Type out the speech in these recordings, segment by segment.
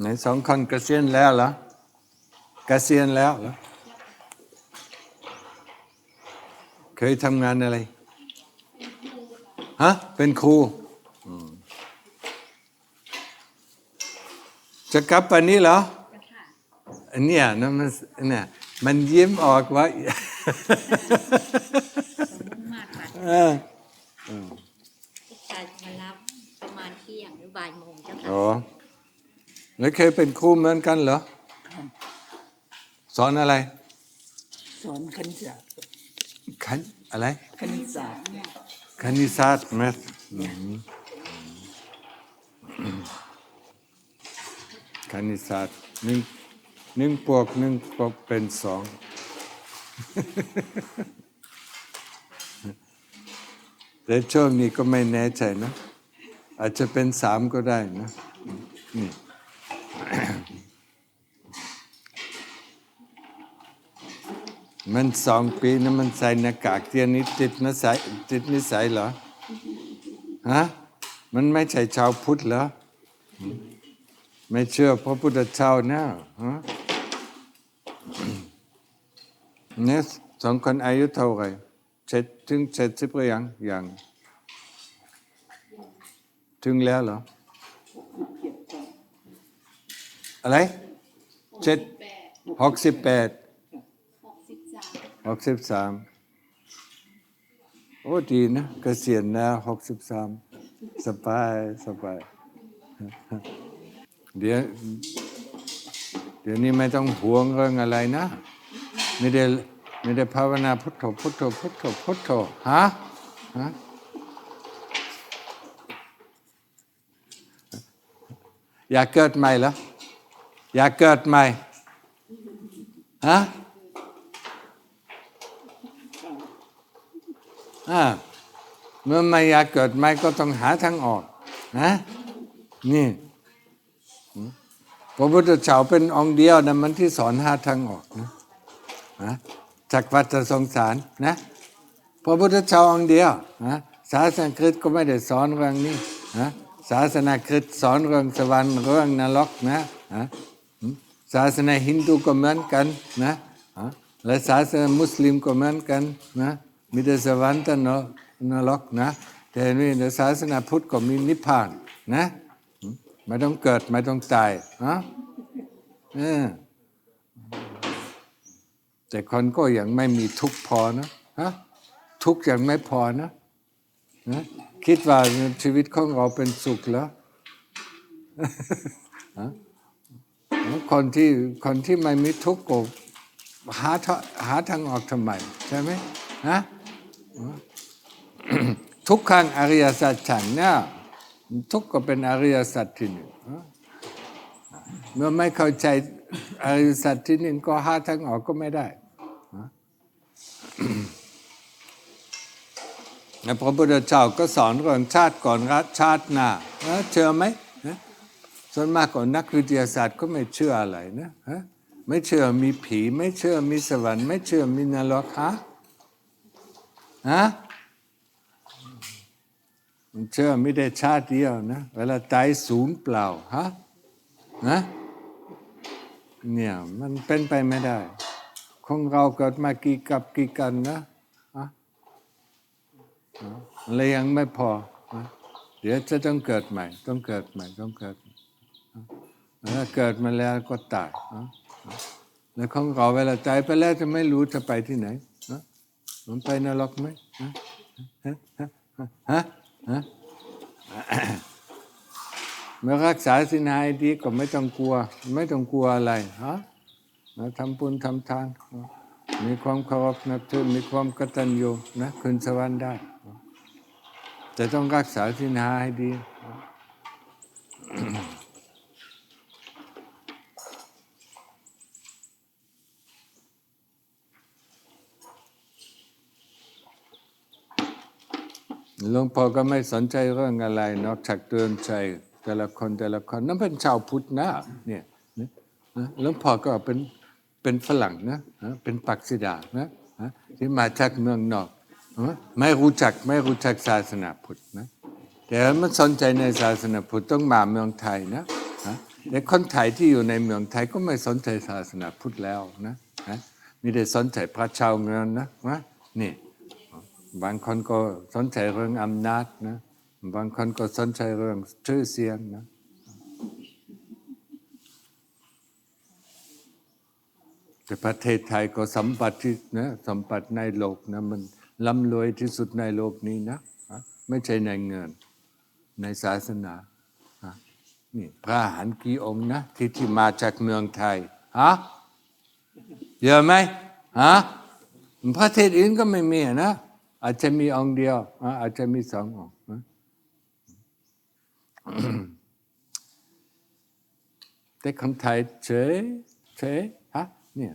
ไหนสองคนเกษียณแล้วเหรอเกษียณแล้วเหรอเคยทำงานอะไรฮะเป็นครูอืมจะกลับวันนี้เหรออันเนี้ยนะมันเนี่ยมันยิ้มออกว่ามากค่ะเออลูกชายจะมารับประมาณเที่ยงหรือบ่ายโมงเจ้าค่ะ อ๋อแล้วเคยเป็นครูเหมือนกันเหรอ สอนอะไร สอนคณิตศาสตร์คันอะไรคณิตศาสตร์คณิตศาสตร์แมทคณิตศาสตร์หนึ่งหนึ่งบวกหนึ่งก็เป็นสองแต่ช่วงนี้ก็ไม่แน่ใจนะ อาจจะเป็นสามก็ได้นะนี่ มันสองปีนะมันใส่หน้ากากเทียนนี้ติดนิสัยติดนิสัยเหรอฮะมันไม่ใช่ชาวพุทธเหรอไม่เชื่อพระพุทธเจ้านะฮะเนี่ยสองคนอายุเท่าไหร่เจ็ดถึงเจ็ดสิบหรือยังยังถึงแล้วเหรอ อะไรเจ็ดหกสิบแปด หกสิบสามโอ้ดีนะเกษียณแล้วหกสิบสามสบายสบายเดี๋ยวเดี๋ยวนี้ไม่ต้องห่วงเรื่องอะไรนะ ไม่ได้ไม่ได้ภาวนาพุทโธพุทโธพุทโธพุทโธฮะฮะอยากเกิดใหม่เหรออยากเกิดใหม่ฮะ อ่า เมื่อไม่อยากเกิดไม่ก็ต้องหาทางออกนะนี่พระพุทธเจ้าเป็นองค์เดียวนะมันที่สอนหาทางออกนะนะจากวัฏสงสารนะพระพุทธเจ้าองค์เดียวนะศาสนาคริสต์ก็ไม่ได้สอนเรื่องนี้นะศาสนาคริสต์สอนเรื่องสวรรค์เรื่องนรกนะนะศาสนาฮินดูก็เหมือนกันนะและศาสนามุสลิมก็เหมือนกันนะ มีแต่สวรรค์แต่นนรกนะ แต่นี่ในศาสนาพุทธก็มีนิพพานนะไม่ต้องเกิดไม่ต้องตายฮะแต่คนก็ยังไม่มีทุกข์พอนะฮะทุกข์ยังไม่พอนะนะคิดว่าชีวิตของเราเป็นสุขแล้วคนที่คนที่ไม่มีทุกข์ก็หาทางหาทางออกทำไมใช่ไหมฮะ ทุกขังอริยสัจฉันเนี่ยทุกก็เป็นอริยสัจที่หนึ่งเมื่อไม่เข้าใจอริยสัจที่หนึ่งก็หาทางออกก็ไม่ได้ฮะพระพุทธเจ้าก็สอนเรื่องชาติก่อนรัชาติหน้าเชื่อไหมฮะส่วนมากกนักวิทยาศาสตร์ก็ไม่เชื่ออะไรนะฮะไม่เชื่อมีผี ไม่เชื่อมีสวรรค์ ไม่เชื่อมีนรกฮะ ฮะมันเชื่อไม่ได้ชาติเดียวนะ เวลาตายศูนย์เปล่าฮะนะเนี่ยมันเป็นไปไม่ได้ ของเราเกิดมากี่กับกี่กันนะอะไรยังไม่พอ เดี๋ยวจะต้องเกิดใหม่ ต้องเกิดใหม่ ต้องเกิดใหม่ถ้าเกิดมาแล้วก็ตาย แล้วของเราเวลาตายไปแล้วจะไม่รู้จะไปที่ไหน มันไปนรกไหมฮะฮะฮะฮะฮะเมื่อรักษาสินหายดีก็ไม่ต้องกลัว ไม่ต้องกลัวอะไรฮะนะทำบุญทำทาน มีความเคารพนับถือมีความกตัญญูนะขึ้นสวรรค์ได้แต่ต้องรักษาสินหาให้ดี หลวงพ่อก็ไม่สนใจเรื่องอะไรนอกจากเตือนใจแต่ละคนแต่ละคนนั่นเป็นชาวพุทธนะเนี่ยนะหลวงพ่อก็เป็นเป็นฝรั่งนะเป็นปักษิดานะที่มาจากเมืองนอกไม่รู้จักไม่รู้จักศาสนาพุทธนะแต่มันสนใจในศาสนาพุทธต้องมาเมืองไทยนะนะแต่คนไทยที่อยู่ในเมืองไทยก็ไม่สนใจศาสนาพุทธแล้วนะมีแต่สนใจพระเจ้าเงินนะนี่ บางคนก็สนใจเรื่องอำนาจนะ บางคนก็สนใจเรื่องชื่อเสียงนะแต่ประเทศไทยก็สมบัติที่นะสมบัติในโลกนะมันร่ำรวยที่สุดในโลกนี้นะ ไม่ใช่ในเงิน ในศาสนาฮะนี่พระหันต์กี่องค์นะที่ที่มาจากเมืองไทยฮะเยอะไหมฮะประเทศอื่นก็ไม่มีนะ อาจจะมีองค์เดียวอาจจะมีสององค์แต่คนไทยเฉยเฉยฮะเนี่ย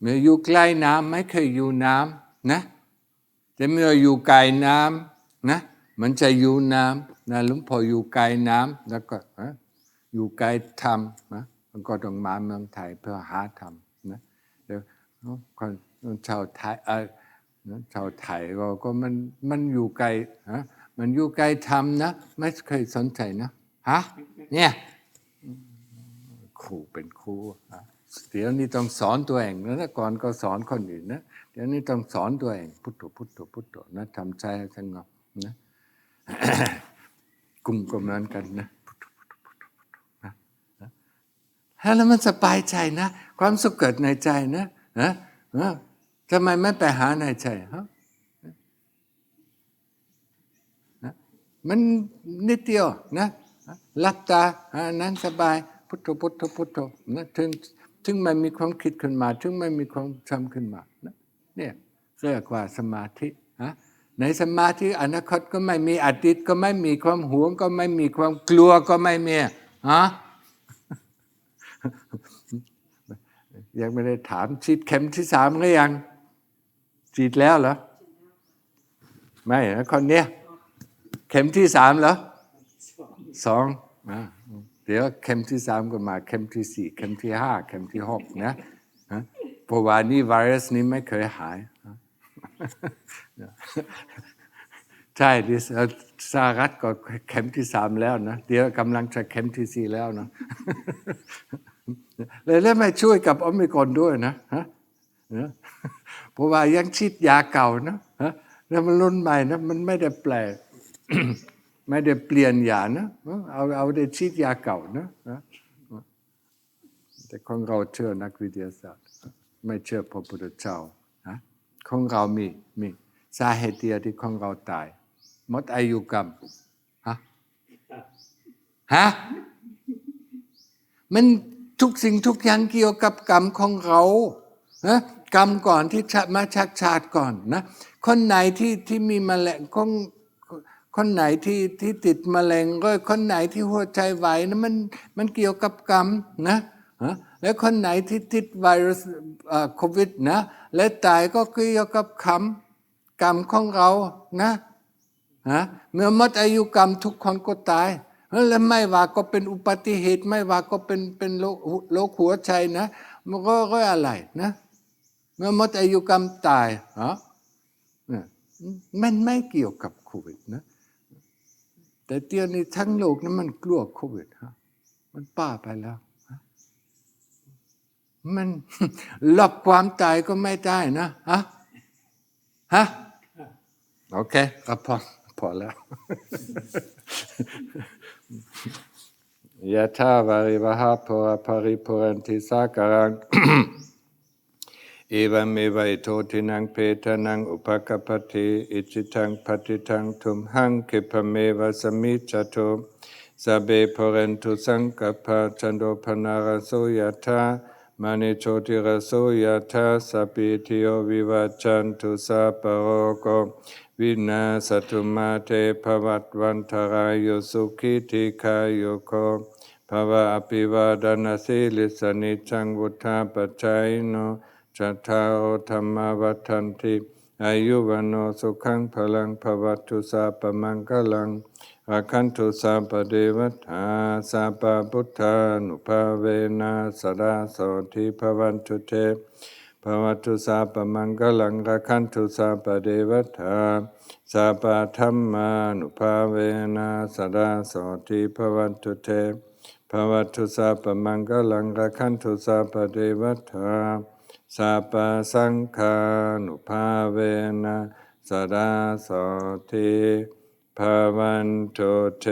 เมื่ออยู่ใกล้น้ำไม่เคยอยู่น้ำนะแต่เมื่ออยู่ไกลน้ำนะมันจะอยู่น้ำ นะหลุงพ่ออยู่ไกลน้ำแล้วก็อยู่ไกลธรรมนะมันก็ต้องมาเมืองไทยเพื่อหาธรรมนะเดี๋ยวคนชาวไทยเออชาวไทยก็ก็มันมันอยู่ไกลฮะมันอยู่ไกลธรรมนะ ไม่เคยสนใจนะฮะเนี่ยครูเป็นครูเดี๋ยวนี้ต้องสอนตัวเองนะแต่ก่อนก็สอนคนอื่นนะเดี๋ยวนี้ต้องสอนตัวเองพุทโธพุทโธพุทโธนะทำใจให้สงบนะ กลุ่มก็เหมือนกันนะพุทโธพุทโธพุทโธพุทโธนะนะแล้วมันสบายใจนะ ความสุขเกิดในใจนะนะทำไมไม่ไปหาในใจฮะนะมันนิดเดียวนะหลับตาอานั่งสบาย พุทโธพุทโธพุทโธนะถึงถึงไม่มีความคิดขึ้นมา ถึงไม่มีความจำขึ้นมานะเนี่ยเรียกว่าสมาธิ ในสมาธิอนาคตก็ไม่มีอดีตก็ไม่มีความหวงก็ไม่มีความกลัวก็ไม่มีฮะยังไม่ได้ถามฉีดเข็มที่สามหรือยังฉีดแล้วเหรอไม่นะคนเนี้ยเข็มที่สามเหรอสองเดี๋ยวเข็มที่สามก็มา เข็มที่สี่เข็มที่ห้าเข็มที่หกนะฮะเพราะว่านี่ไวรัสนี้ไม่เคยหาย ใช่ดิสหรัฐก็เข็มที่สามแล้วนะเดี๋ยวกำลังจะเข็มที่สี่แล้วนะเลยแล้วไม่ช่วยกับอมิครอนด้วยนะฮะเพราะว่ายังฉีดยาเก่านะฮะแล้วมันรุ่นใหม่นะมันไม่ได้แปลกไม่ได้เปลี่ยนยานะเอาเอาได้ฉีดยาเก่านะแต่ของเราเชื่อนักวิทยาศาสตร์ ไม่เชื่อพระพุทธเจ้า ของเรามีมีสาเหตุเดียวที่ของเราตายหมดอายุกรรมฮะฮะมันทุกสิ่งทุกอย่างเกี่ยวกับกรรมของเรานะกรรมก่อนที่มาชักชาติก่อนนะคนไหนที่ที่มีมแมลงคนคนไหนที่ที่ติดมแมลงก็คนไหนที่หัวใจไหวนะมันมันเกี่ยวกับกรรมนะ แล้วคนไหนที่ติดไวรัสโควิดนะ และตายก็เกี่ยวกับคำกรรมของเรานะฮะเมื่อมดอายุกรรมทุกคนก็ตาย แล้วไม่ว่าก็เป็นอุบัติเหตุไม่ว่าก็เป็นเป็นโรคหัวใจนะ มันก็ก็อะไรนะ เมื่อมดอายุกรรมตายฮะเนี่ยมันไม่เกี่ยวกับโควิดนะ แต่เดี๋ยวนี้ทั้งโลกนั้นมันกลัวโควิดฮะมันป้าไปแล้ว มันหลบความตายก็ไม่ได้นะฮะฮะโอเคก็พอพอแล้วยะถาวาริวหาภวะภริปุเรนติสาการังเอวเมวัยโททินังเพทนังอุปกปปติอิจิตังปฏิตังทุมหังคิปะเมวะสมิจจโตสเบภเรนตุสังกปปะจันโดปนารโสยถา มณิโชติรโสยถาสปิทิโอวิวัจจันตุสัพพะโรโกวินาสตุมาเทภวัตวันทรายโยสุขิติคาโยโคภวะอภิวาดนาสิลิสนิจังวุธาปจัยโนจัตตาโอธรรมวัฏันติ อายุวันโนสุขังพลังภวัตุสาปมังกลังอาคันตุสาปเดวตาสาปพุทธานุภาเวนะสดาโสทิภวันตุเตภวัตุสาปมังกลังรักขันตุสาปเดวตาสาปธรรมานุภาเวนะสดาโสติภวันตุเตภวัตุสาปมังกลังรักขันตุสาปเดวตา สัพพสังฆานุภาเวนะสดาสติภวันตุเท